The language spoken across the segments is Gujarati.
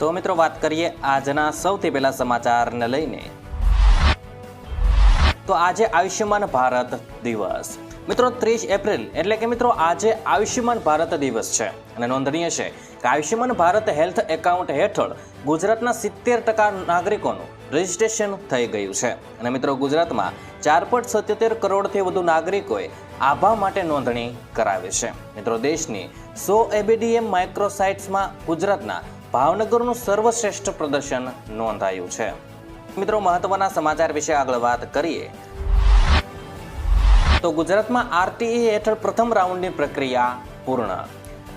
તો મિત્રો વાત કરીએ આજના સૌથી પહેલા સમાચારને લઈને. તો આજે આયુષ્યમાન ભારત દિવસ. મિત્રો ત્રીસ એપ્રિલ એટલે કે મિત્રો આજે આયુષ્યમાન ભારત દિવસ છે. અને નોંધનીય છે કે આયુષ્યમાન ભારત હેલ્થ એકાઉન્ટ હેઠળ ગુજરાતના સિત્તેર ટકા નાગરિકોનું રજિસ્ટ્રેશન થઈ ગયું છે. અને મિત્રો ગુજરાતમાં ચાર પોઈન્ટ સત્યોતેર કરોડથી વધુ નાગરિકોએ આભા માટે નોંધણી કરાવી છે. મિત્રો દેશની સો એબીડીએમ માઇક્રોસાઇટ્સમાં ગુજરાતના ભાવનગરનું સર્વશ્રેષ્ઠ પ્રદર્શન નોંધાયું છે. મિત્રો, મહત્વના સમાચાર વિશે આગળ વાત કરીએ. તો ગુજરાતમાં આરટીઈ હેઠળ પ્રથમ રાઉન્ડની પ્રક્રિયા પૂર્ણ.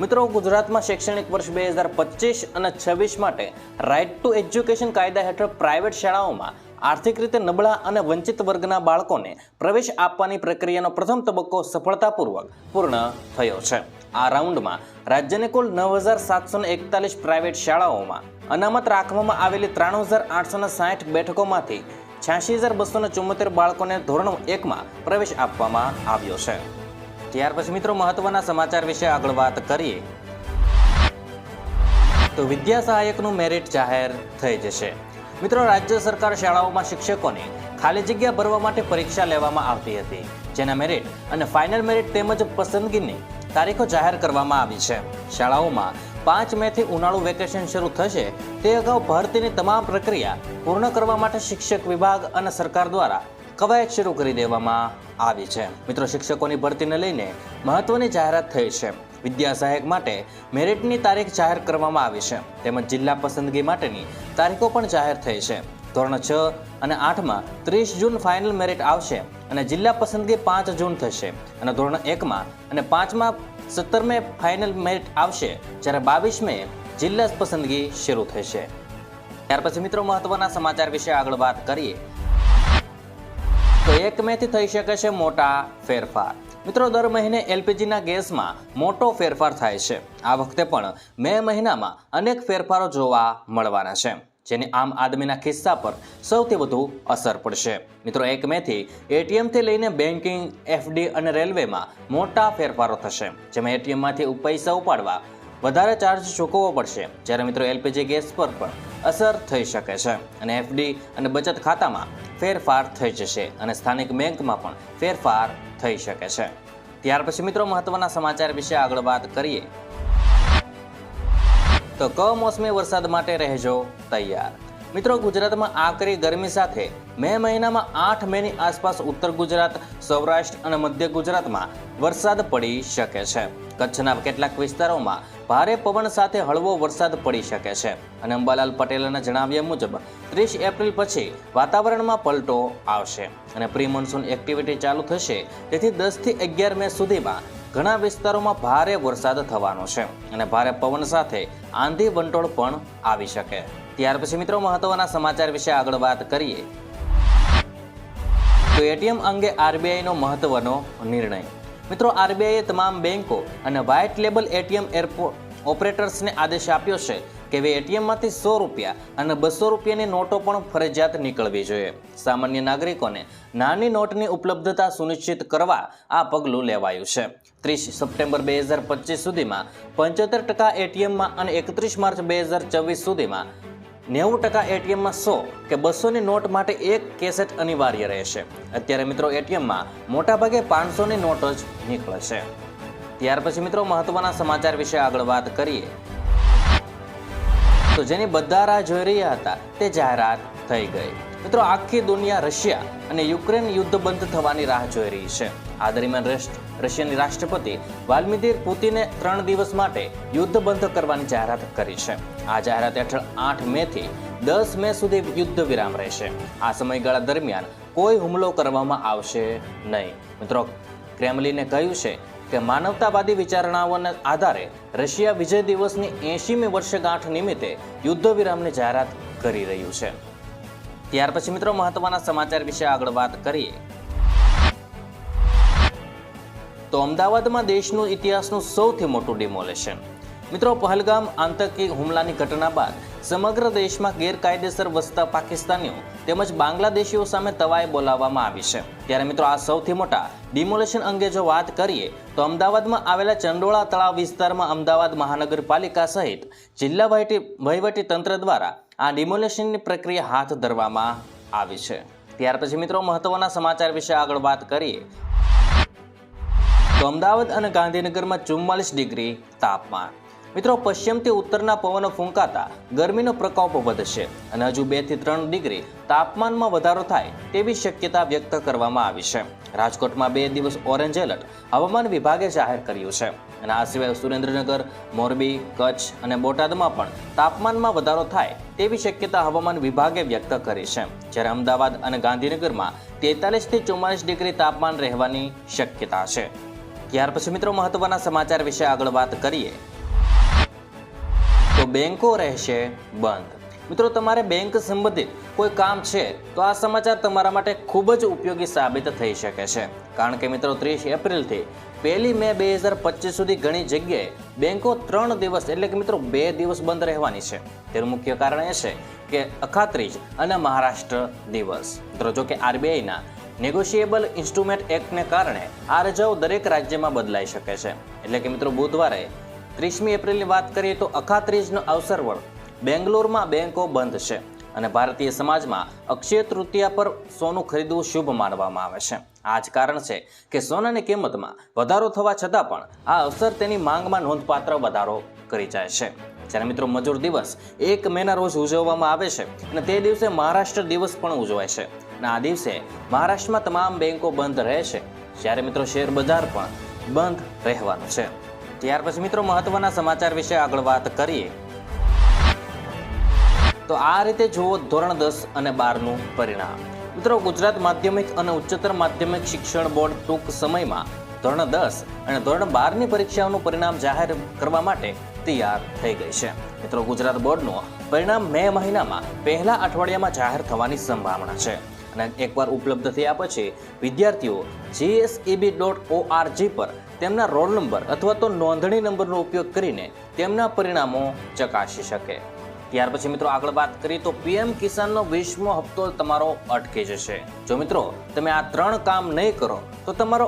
મિત્રો, ગુજરાતમાં શૈક્ષણિક વર્ષ બે હજાર પચીસ અને છવ્વીસ માટે રાઇટ ટુ એજ્યુકેશન કાયદા હેઠળ પ્રાઇવેટ શાળાઓમાં આર્થિક રીતે નબળા અને વંચિત વર્ગના બાળકોને પ્રવેશ આપવાની પ્રક્રિયાનો પ્રથમ તબક્કો સફળતાપૂર્વક પૂર્ણ થયો છે. આ રાઉન્ડમાં રાજ્યની કુલ નવ હજાર સાતસો એકતાલીસ પ્રાઇવેટ શાળાઓમાં અનામત રાખવામાં આવેલી ત્રાણું હજાર આઠસો સાઠ બેઠકોમાંથી છ્યાસી હજાર બસો ચુમ્મોતેર બાળકોને ધોરણ એકમાં પ્રવેશ આપવામાં આવ્યો છે. ત્યાર પછી મિત્રો મહત્વના સમાચાર વિશે આગળ વાત કરીએ. તો વિદ્યા સહાયકનું મેરિટ જાહેર થઈ જશે. મિત્રો, રાજ્ય સરકાર શાળાઓમાં શિક્ષકોને ખાલી જગ્યા ભરવા માટે પરીક્ષા લેવામાં આવતી હતી, જેના મેરિટ અને ફાઇનલ મેરિટ તેમજ પસંદગીની તારીખો જાહેર કરવામાં આવી છે. શાળાઓમાં પાંચ મેથી ઉનાળુ વેકેશન શરૂ થશે, તે અગાઉ ભરતીની તમામ પ્રક્રિયા પૂર્ણ કરવા માટે શિક્ષક વિભાગ અને સરકાર દ્વારા કવાયત શરૂ કરી દેવામાં આવી છે. મિત્રો, શિક્ષકોની ભરતીને લઈને મહત્વની જાહેરાત થઈ છે. વિદ્યા સહાયક માટે મેરિટની તારીખ જાહેર કરવામાં આવી છે. તેમજ જિલ્લા પસંદગી માટેની તારીખો પણ જાહેર થઈ છે. ધોરણ છ અને આઠમાં ત્રીસ જૂન ફાઇનલ મેરિટ આવશે અને જિલ્લા પસંદગી પાંચ જૂન થશે. અને ધોરણ એકમાં અને પાંચમાં સત્તર મે ફાઇનલ મેરિટ આવશે, જ્યારે બાવીસ મે જિલ્લા પસંદગી શરૂ થશે. ત્યાર પછી મિત્રો મહત્વના સમાચાર વિશે આગળ વાત કરીએ. તો એક મેથી થઈ શકે છે મોટા ફેરફાર. મિત્રો, દર મહિને એલપીજીના ગેસમાં મોટો ફેરફાર થાય છે. આ વખતે પણ મે મહિનામાં અનેક ફેરફારો જોવા મળવાના છે, જેની આમ આદમીના ખિસ્સા પર સૌથી વધુ અસર પડશે. મિત્રો, એક મેથી એટીએમથી લઈને બેન્કિંગ, એફડી અને રેલવેમાં મોટા ફેરફારો થશે, જેમાં એટીએમમાંથી પૈસા ઉપાડવા વધારે ચાર્જ ચૂકવવો પડશે, જ્યારે મિત્રો, એલપીજી ગેસ પર પણ અસર થઈ શકે છે. અને એફડી અને બચત ખાતામાં ફેરફાર થઈ જશે અને સ્થાનિક બેંકમાં પણ ફેરફાર થઈ શકે છે. ત્યાર પછી મિત્રો મહત્વના સમાચાર વિશે આગળ વાત કરીએ. તો કમોસમી વરસાદ માટે રહેજો તૈયાર. મિત્રો, ગુજરાતમાં આકરી ગરમી સાથે મે મહિનામાં આઠ મેની આસપાસ ઉત્તર ગુજરાત, સૌરાષ્ટ્ર અને મધ્ય ગુજરાતમાં વરસાદ પડી શકે છે. કચ્છના કેટલાક વિસ્તારોમાં ભારે પવન સાથે હળવો વરસાદ પડી શકે છે અને અંબાલાલ પટેલના જણાવ્યા મુજબ ત્રીસ એપ્રિલ પછી વાતાવરણમાં પલટો આવશે અને પ્રી મોન્સૂન એક્ટિવિટી ચાલુ થશે. તેથી દસથી અગિયાર મે સુધીમાં ઘણા વિસ્તારોમાં ભારે વરસાદ થવાનો છે અને ભારે પવન સાથે આંધી વંટોળ પણ આવી શકે. ત્યાર પછી મિત્રો મહત્વના સમાચાર વિશે આગળ વાત કરીએ. તો એટીએમ અંગે આરબીઆઈનો મહત્વનો નિર્ણય. મિત્રો, આરબીઆઈએ તમામ બેન્કો અને વ્હાઇટ લેબલ એટીએમ એરપોર્ટ ઓપરેટર્સને આદેશ આપ્યો છે કે હવે એટીએમમાંથી સો રૂપિયા અને બસો રૂપિયાની નોટો પણ ફરજિયાત નીકળવી જોઈએ. સામાન્ય નાગરિકોને નાની નોટની ઉપલબ્ધતા સુનિશ્ચિત કરવા આ પગલું લેવાયું છે. ત્રીસ સપ્ટેમ્બર બે હજાર પચીસ સુધીમાં પંચોતેર ટકા એટીએમમાં અને એકત્રીસ માર્ચ બે હજાર ચોવીસ સુધીમાં નેવું ટકા એટીએમમાં સો કે બસોની નોટ માટે એક કેસેટ અનિવાર્ય રહેશે. અત્યારે મિત્રો એટીએમમાં મોટાભાગે પાંચસોની નોટ જ નીકળે છે ત્યાર પછી મિત્રો મહત્વના સમાચાર વિશે આગળ વાત કરીએ. તો જેની બધા રાહ જોઈ રહ્યા હતા તે જાહેરાત થઈ ગઈ. મિત્રો આખી દુનિયા રશિયા અને યુક્રેન યુદ્ધ બંધ થવાની રાહ જોઈ રહી છે. આ દરમિયાન રશ- રશિયાની રાષ્ટ્રપતિ વાલ્મીદીર પુતિને ત્રણ દિવસ માટે યુદ્ધ બંધ કરવાની જાહેરાત કરી છે. આ જાહેરાત હેઠળ આઠ મે થી દસ મે સુધી યુદ્ધ વિરામ રહેશે. આ સમયગાળા દરમિયાન કોઈ હુમલો કરવામાં આવશે નહીં. મિત્રો, ક્રેમલિને કહ્યું છે કે માનવતાવાદી વિચારણાઓના આધારે રશિયા વિજય દિવસની એંશીમી વર્ષગાંઠ નિમિત્તે યુદ્ધ વિરામની જાહેરાત કરી રહ્યું છે. ત્યાર પછી મિત્રો, મહત્વના સમાચાર વિશે આગળ વાત કરીએ. તો અમદાવાદમાં દેશનું ઇતિહાસનું સૌથી મોટું ડિમોલેશન મિત્રો, પહલગામ આતંકી હુમલાની ઘટના બાદ સમગ્ર દેશમાં ગેરકાયદેસર વસતા પાકિસ્તાનીઓ તેમજ બાંગ્લાદેશીઓ સામે તવાઈ બોલાવવામાં આવી છે. ત્યારે મિત્રો, આ સૌથી મોટા ડિમોલેશન અંગે જો વાત કરીએ, તો અમદાવાદમાં આવેલા ચંડોળા તળાવ વિસ્તારમાં અમદાવાદ મહાનગરપાલિકા સહિત જિલ્લા વહીવટી તંત્ર દ્વારા આ ડિમોલેશનની પ્રક્રિયા હાથ ધરવામાં આવી છે. ત્યાર પછી મિત્રો, મહત્વના સમાચાર વિશે આગળ વાત કરીએ તો અમદાવાદ અને ગાંધીનગરમાં ચુમ્માલીસ ડિગ્રી તાપમાન. મિત્રો, પશ્ચિમથી ઉત્તરના પવનો ફૂંકાતા ગરમીનો પ્રકોપ વધશે અને હજુ બેથી ત્રણ ડિગ્રી તાપમાનમાં વધારો થાય તેવી શક્યતા વ્યક્ત કરવામાં આવી છે. રાજકોટમાં બે દિવસ ઓરેન્જ એલર્ટ હવામાન વિભાગે જાહેર કર્યું છે. અને આ સિવાય સુરેન્દ્રનગર, મોરબી, કચ્છ અને બોટાદમાં પણ તાપમાનમાં વધારો થાય તેવી શક્યતા હવામાન વિભાગે વ્યક્ત કરી છે. જ્યારે અમદાવાદ અને ગાંધીનગરમાં તેતાલીસથી ચુમ્માલીસ ડિગ્રી તાપમાન રહેવાની શક્યતા છે. ત્યાર પછી મિત્રો મહત્વના સમાચાર વિશે આગળ વાત કરીએ. તો બેંકો રહેશે બંધ. મિત્રો તમારે બેંક સંબંધિત કોઈ કામ છે, તો આ સમાચાર તમારા માટે ખૂબ જ ઉપયોગી સાબિત થઈ શકે છે. કારણ કે મિત્રો ત્રીસ એપ્રિલથી પહેલી મે બે હજાર પચીસ સુધી ઘણી જગ્યાએ બેંકો ત્રણ દિવસ, એટલે કે મિત્રો બે દિવસ બંધ રહેવાની છે. તેનું મુખ્ય કારણ એ છે કે અખાત્રીજ અને મહારાષ્ટ્ર દિવસ. મિત્રો જો કે આરબીઆઈના નેગોશિયેબલ ઇન્સ્ટ્રુમેન્ટ એક્ટને કારણે આ રજાઓ દરેક રાજ્યમાં બદલાઈ શકે છે. એટલે કે મિત્રો બુધવારે ત્રીસમી એપ્રિલની વાત કરીએ તો અખાત્રીજનો અવસર પર બેંગ્લોરમાં બેંકો બંધ છે અને ભારતીય સમાજમાં અક્ષય તૃતીયા પર સોનું ખરીદવું શુભ માનવામાં આવે છે. આ જ કારણ છે કે સોનાની કિંમતમાં વધારો થવા છતાં પણ આ અવસર તેની માંગમાં નોંધપાત્ર વધારો કરી જાય છે. જ્યારે મિત્રો મજૂર દિવસ એક મેના રોજ ઉજવવામાં આવે છે અને તે દિવસે મહારાષ્ટ્ર દિવસ પણ ઉજવાય છે. અને આ દિવસે મહારાષ્ટ્રમાં તમામ બેંકો બંધ રહે છે જ્યારે મિત્રો શેર બજાર પણ બંધ રહેવાનું છે. ત્યાર પછી મિત્રો મહત્વના સમાચાર વિશે આગળ વાત કરીએ. તો આ રીતે જુઓ ધોરણ દસ અને બારનું પરિણામ. મિત્રો ગુજરાત માધ્યમિક અને ઉચ્ચતર માધ્યમિક શિક્ષણ બોર્ડ ટૂંક સમયમાં ધોરણ દસ અને ધોરણ બારની પરીક્ષાઓનું પરિણામ જાહેર કરવા માટે તૈયાર થઈ ગઈ છે. મિત્રો ગુજરાત બોર્ડનું પરિણામ મે મહિનામાં પહેલા અઠવાડિયામાં જાહેર થવાની સંભાવના છે. અને એકવાર ઉપલબ્ધ થયા પછી વિદ્યાર્થીઓ જીએસઈબી ડોટ ઓઆરજી પર તેમના રોલ નંબર અથવા તો નોંધણી નંબરનો ઉપયોગ કરીને તેમના પરિણામો ચકાસી શકે. ત્યાર પછી મિત્રો આગળ વાત કરીએ તો પીએમ કિસાનનો વીસમો હપ્તો તમારો અટકી જશે. જો મિત્રો તમે આ ત્રણ કામ નહીં કરો, તો તમારો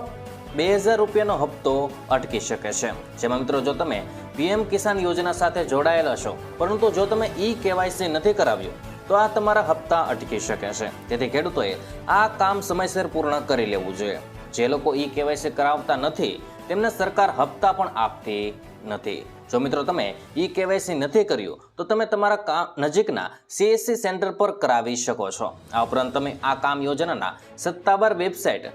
બે હજાર રૂપિયાનો હપ્તો અટકી શકે છે. જેમાં મિત્રો જો તમે પીએમ કિસાન યોજના સાથે જોડાયેલા છો, પરંતુ જો તમે ઈ કેવાયસી નથી કરાવ્યું તો આ તમારા હપ્તા અટકી શકે છે. તેથી ખેડૂતોએ આ કામ સમયસર પૂર્ણ કરી લેવું જોઈએ. જે લોકો ઈ કેવાયસી કરાવતા નથી, તેમને સરકાર હપ્તા પણ આપતી નથી. જો મિત્રો તમે ઈ કેવાયસી નથી કર્યું, તો તમે તમારા કામ નજીકના સીએસસી સેન્ટર પર કરાવી શકો છો. આ ઉપરાંત તમે આ કામ યોજનાના સત્તાવાર website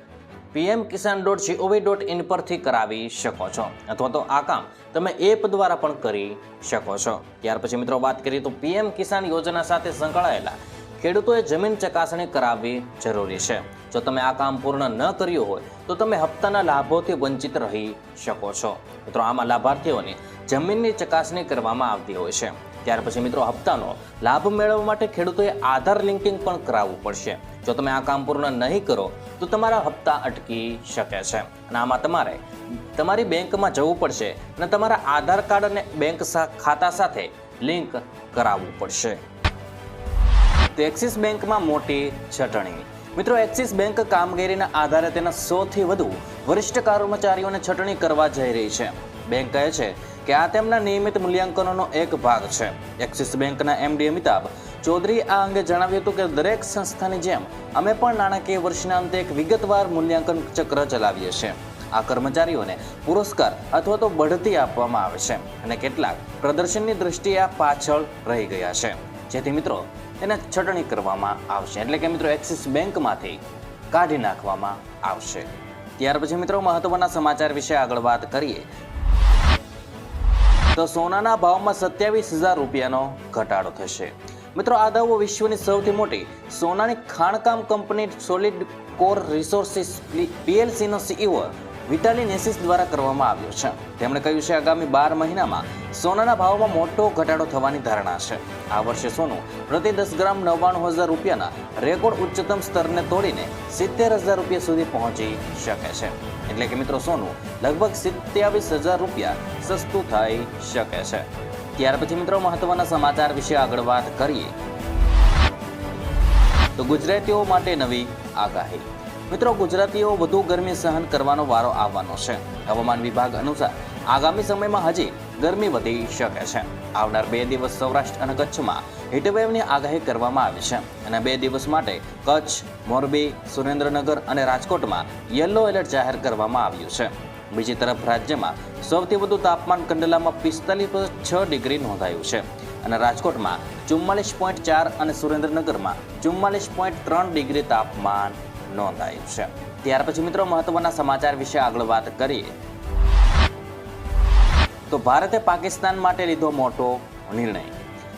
PM Kisan dot G O V dot in પરથી કરાવી શકો છો. અથવા તો આ કામ તમે એપ દ્વારા પણ કરી શકો છો. ત્યાર પછી મિત્રો વાત કરીએ તો પીએમ કિસાન યોજના સાથે સંકળાયેલા ખેડૂતોએ જમીન ચકાસણી કરાવવી જરૂરી છે. જો તમે આ કામ પૂર્ણ ન કર્યું હોય, તો તમે હપ્તાના લાભોથી વંચિત રહી શકો છો. મિત્રો, આમાં લાભાર્થીઓની જમીનની ચકાસણી કરવામાં આવતી હોય છે. ત્યાર પછી મિત્રો, હપ્તાનો લાભ મેળવવા માટે ખેડૂતોએ આધાર લિંકિંગ પણ કરાવવું પડશે. જો તમે આ કામ પૂર્ણ નહીં કરો, તો તમારા હપ્તા અટકી શકે છે. અને આમાં તમારે તમારી બેંકમાં જવું પડશે અને તમારા આધાર કાર્ડ અને બેંક ખાતા સાથે લિંક કરાવવું પડશે. તો એક્સિસ બેંકમાં મોટી છટણી. મિત્રો, એક્સિસ બેંક કામગીરીના આધારે તેના સૌથી વધુ વરિષ્ઠ કર્મચારીઓને છટણી કરવા જઈ રહી છે. બેંક કહે છે કે આ તેમના નિયમિત મૂલ્યાંકનોનો એક ભાગ છે. એક્સિસ બેંકના એમડી અમિતાભ ચૌધરી આ અંગે જણાવ્યું હતું કે દરેક સંસ્થાની જેમ અમે પણ નાણાકીય વર્ષના અંતે એક વિગતવાર મૂલ્યાંકન ચક્ર ચલાવીએ છીએ. આ કર્મચારીઓને પુરસ્કાર અથવા તો બઢતી આપવામાં આવે છે અને કેટલાક પ્રદર્શનની દ્રષ્ટિએ આ પાછળ રહી ગયા છે. જેથી મિત્રો તેને છટણી કરવામાં આવશે. એટલે કે મિત્રો, એક્સિસ બેંકમાંથી કાઢી નાખવામાં આવશે. ત્યાર પછી મિત્રો, મહત્વના સમાચાર વિશે આગળ વાત કરીએ. તો સોનાના ભાવમાં સત્યાવીસ હજાર રૂપિયાનો ઘટાડો થશે. મિત્રો, આ દાવો વિશ્વની સૌથી મોટી સોનાની ખાણકામ કંપની સોલિડ કોર રિસોર્સિસ પીએલસીનો સીઈઓ વિટાલી નેસિસ દ્વારા કરવામાં આવ્યો છે. તેમણે કહ્યું છે, આગામી બાર મહિનામાં સોનાના ભાવમાં મોટો ઘટાડો થવાની ધારણા છે. આ વર્ષે સોનું પ્રતિ દસ ગ્રામ નવ્વાણું હજાર રૂપિયાના રેકોર્ડ ઉચ્ચતમ સ્તરને તોડીને સિત્તેર હજાર રૂપિયા સુધી પહોંચી શકે છે. એટલે કે મિત્રો, સોનું લગભગ સિત્યાવીસ હજાર રૂપિયા સસ્તું થઈ શકે છે. ત્યાર પછી મિત્રો મહત્વના સમાચાર વિશે આગળ વાત કરીએ. તો ગુજરાતીઓ માટે નવી આગાહી. મિત્રો ગુજરાતીઓ વધુ ગરમી સહન કરવાનો વારો આવવાનો છે. હવામાન વિભાગ અનુસાર આગામી સમયમાં હજી ગરમી વધી શકે છે. આવનાર બે દિવસ સૌરાષ્ટ્ર અને કચ્છમાં હીટવેવની આગાહી કરવામાં આવી છે અને બે દિવસ માટે કચ્છ, મોરબી, સુરેન્દ્રનગર અને રાજકોટમાં યલો એલર્ટ જાહેર કરવામાં આવ્યું છે. બીજી તરફ રાજ્યમાં સૌથી વધુ તાપમાન કંડલામાં પિસ્તાલીસ છ ડિગ્રી નોંધાયું છે અને રાજકોટમાં ચુમ્માલીસ પોઈન્ટ ચાર અને સુરેન્દ્રનગરમાં ચુમ્માલીસ પોઈન્ટ ત્રણ ડિગ્રી તાપમાન નોંધાયું છે. ત્યાર પછી મિત્રો મહત્વના સમાચાર વિશે આગળ વાત કરીએ. તો ભારતે પાકિસ્તાન માટે લીધો મોટો નિર્ણય.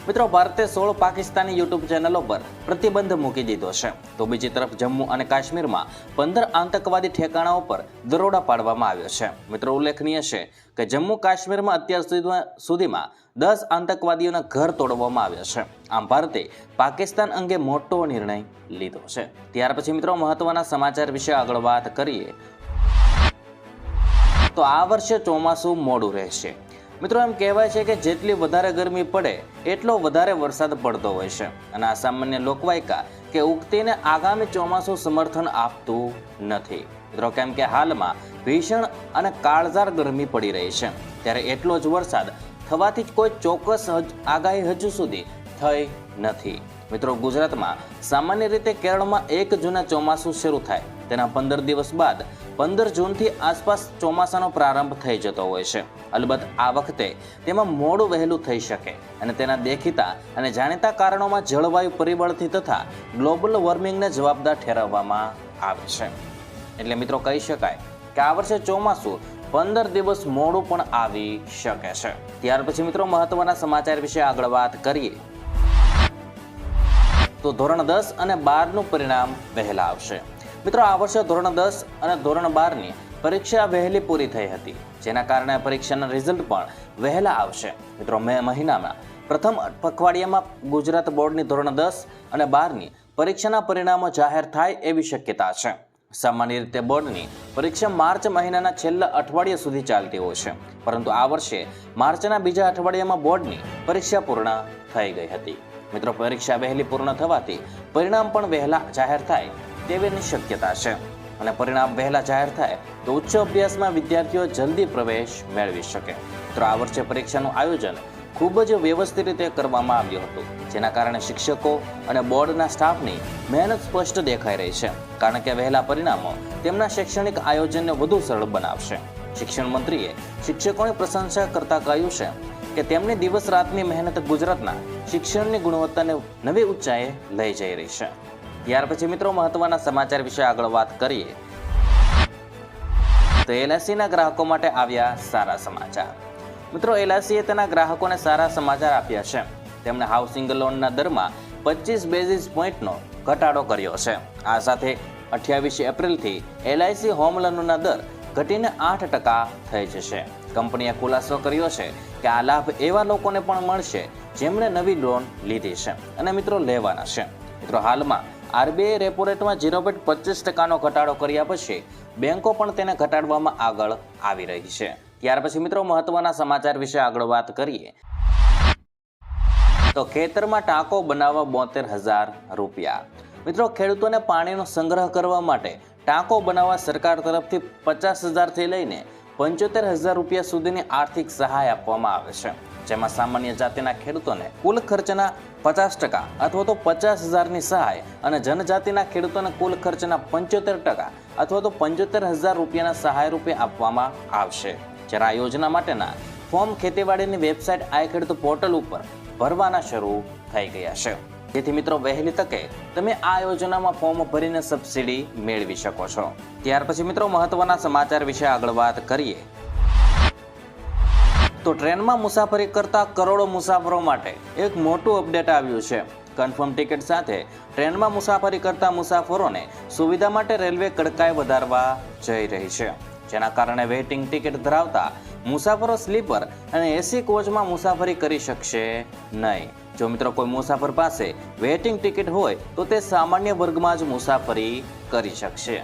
મિત્રો, ભારતે સોળ પાકિસ્તાની યુટ્યુબ ચેનલો પર પ્રતિબંધ મૂકી દીધો છે. તો બીજી તરફ જમ્મુ અને કાશ્મીરમાં પંદર આતંકવાદી ઠેકાણાઓ પર દરોડા પાડવામાં આવ્યો છે. મિત્રો, ઉલ્લેખનીય છે કે જમ્મુ કાશ્મીરમાં અત્યાર સુધીમાં સુધીમાં દસ આતંકવાદીઓના ઘર તોડવામાં આવ્યા છે. આમ ભારતે પાકિસ્તાન અંગે મોટો નિર્ણય લીધો છે. ત્યાર પછી મિત્રો, મહત્વના સમાચાર વિશે આગળ વાત કરીએ. તો આ વર્ષે ચોમાસું મોડું રહેશે. મિત્રો, એમ કહેવાય છે કે જેટલી વધારે ગરમી પડે, એટલો વધારે વરસાદ પડતો હોય છે. અને આ સામાન્ય લોકવાયકા કે ઉગતીને આગામી ચોમાસું સમર્થન આપતું નથી. મિત્રો, કેમ કે હાલમાં ભીષણ અને કાળઝાળ ગરમી પડી રહી છે. ત્યારે એટલો જ વરસાદ થવાથી જ કોઈ ચોક્કસ આગાહી હજુ સુધી થઈ નથી. મિત્રો, ગુજરાતમાં સામાન્ય રીતે કેરળમાં એક જૂના ચોમાસું શરૂ થાય. તેના પંદર દિવસ બાદ પંદર જૂનથી આસપાસ ચોમાસાનો પ્રારંભ થઈ જતો હોય છે. અલબત્ત આ વખતે તેમાં મોડું વહેલું થઈ શકે અને તેના દેખીતા અને જાણીતા કારણોમાં જળવાયુ પરિબળથી તથા ગ્લોબલ વોર્મિંગને જવાબદાર ઠેરવવામાં આવે છે. એટલે મિત્રો કહી શકાય કે આ વર્ષે ચોમાસું પંદર દિવસ મોડું પણ આવી શકે છે. ત્યાર પછી મિત્રો મહત્વના સમાચાર વિશે આગળ વાત કરીએ. તો ધોરણ દસ અને બારનું પરિણામ વહેલા આવશે. મિત્રો આ વર્ષે ધોરણ દસ અને ધોરણ બારની પરીક્ષા વહેલી પૂરી થઈ હતી. જેના કારણે પરીક્ષાના રિઝલ્ટ પણ વહેલા આવશે. મિત્રો, મે મહિનામાં પ્રથમ પખવાડિયામાં ગુજરાત બોર્ડની ધોરણ દસ અને બારની પરીક્ષાના પરિણામો જાહેર થાય એવી શક્યતા છે. સામાન્ય રીતે બોર્ડની પરીક્ષા માર્ચ મહિનાના છેલ્લા અઠવાડિયા સુધી ચાલતી હોય છે. પરંતુ આ વર્ષે માર્ચના બીજા અઠવાડિયામાં બોર્ડની પરીક્ષા પૂર્ણ થઈ ગઈ હતી. મિત્રો, પરીક્ષા વહેલી પૂર્ણ થવાથી પરિણામ પણ વહેલા જાહેર થાય તેવીની શક્યતા છે. અને પરિણામ વહેલા જાહેર થાય તો ઉચ્ચ અભ્યાસમાં વિદ્યાર્થીઓ જલ્દી પ્રવેશ મેળવી શકે. મિત્રો, આ વર્ષે પરીક્ષાનું આયોજન ખૂબ જ વ્યવસ્થિત રીતે કરવામાં આવ્યું હતું, જેના કારણે શિક્ષકો અને બોર્ડના સ્ટાફની મહેનત સ્પષ્ટ દેખાઈ રહી છે, કારણ કે વહેલા પરિણામો તેમના શૈક્ષણિક આયોજનને વધુ સરળ બનાવશે. શિક્ષણ મંત્રીએ શિક્ષકોની પ્રશંસા કરતા કહ્યું છે કે તેમની દિવસ રાતની મહેનત ગુજરાતના શિક્ષણની ગુણવત્તાને નવી ઊંચાઈએ લઈ જઈ રહી છે. ત્યાર પછી મિત્રો મહત્વના સમાચાર વિશે આગળ વાત કરીએ. તો એલઆઈસીના ગ્રાહકો માટે આવ્યા સારા સમાચાર. મિત્રો એલઆઈસીએ તેના ગ્રાહકોને સારા સમાચાર આપ્યા છે. તેમણે હાઉસિંગ લોનના દરમાં પચીસ બેઝિસ પોઈન્ટનો ઘટાડો કર્યો છે. આ સાથે અઠ્યાવીસ એપ્રિલથી એલઆઈસી હોમ લોનના દર ઘટીને આઠ ટકા થઈ જશે. કંપનીએ ખુલાસો કર્યો છે કે આ લાભ એવા લોકોને પણ મળશે જેમણે નવી લોન લીધી છે અને મિત્રો લેવાના છે. મિત્રો, હાલમાં આરબીઆઈ રેપો રેટમાં ઝીરો પોઈન્ટ પચીસ ટકાનો ઘટાડો કર્યા પછી બેંકો પણ તેને ઘટાડવામાં આગળ આવી રહી છે. ત્યાર પછી મિત્રો મહત્વના સમાચાર વિશે આગળ વાત કરીએ. તો ખેતરમાં ટાંકો બનાવવા બોતેર હજાર રૂપિયા. મિત્રો ખેડૂતોને પાણીનો સંગ્રહ કરવા માટે ટાંકો બનાવવા સરકાર તરફથી પચાસ હજારથી લઈને પંચોતેર હજાર રૂપિયા સુધીની આર્થિક સહાય આપવામાં આવે છે, જેમાં સામાન્ય જાતિના ખેડૂતોને કુલ ખર્ચના પચાસ ટકા અથવા તો પચાસ હજારની સહાય અને જનજાતિના ખેડૂતોને કુલ ખર્ચના પંચોતેર ટકા અથવા તો પંચોતેર હજાર રૂપિયાના સહાય રૂપે આપવામાં આવશે. જ્યારે આ યોજના માટેના ફોર્મ ખેતીવાડીની વેબસાઇટ આઈ ખેડૂત પોર્ટલ ઉપર ભરવાના શરૂ થઈ ગયા છે. જેથી મિત્રો વહેલી તકે તમે આ યોજનામાં ફોર્મ ભરીને સબસિડી મેળવી શકો છો. ત્યાર પછી મિત્રો મહત્વના સમાચાર વિશે આગળ વાત કરીએ. તો ટ્રેનમાં મુસાફરી કરતા કરોડો મુસાફરો માટે એક મોટું અપડેટ આવ્યું છે. કન્ફર્મ ટિકિટ સાથે ટ્રેનમાં મુસાફરી કરતા મુસાફરોને સુવિધા માટે રેલવે કડકાઈ વધારવા જઈ રહી છે. જેના કારણે વેઇટિંગ ટિકિટ ધરાવતા મુસાફરો સ્લીપર અને એસી કોચમાં મુસાફરી કરી શકશે નહીં. જો મિત્રો કોઈ મુસાફર પાસે વેઇટિંગ ટિકિટ હોય, તો તે સામાન્ય વર્ગમાં જ મુસાફરી કરી શકશે.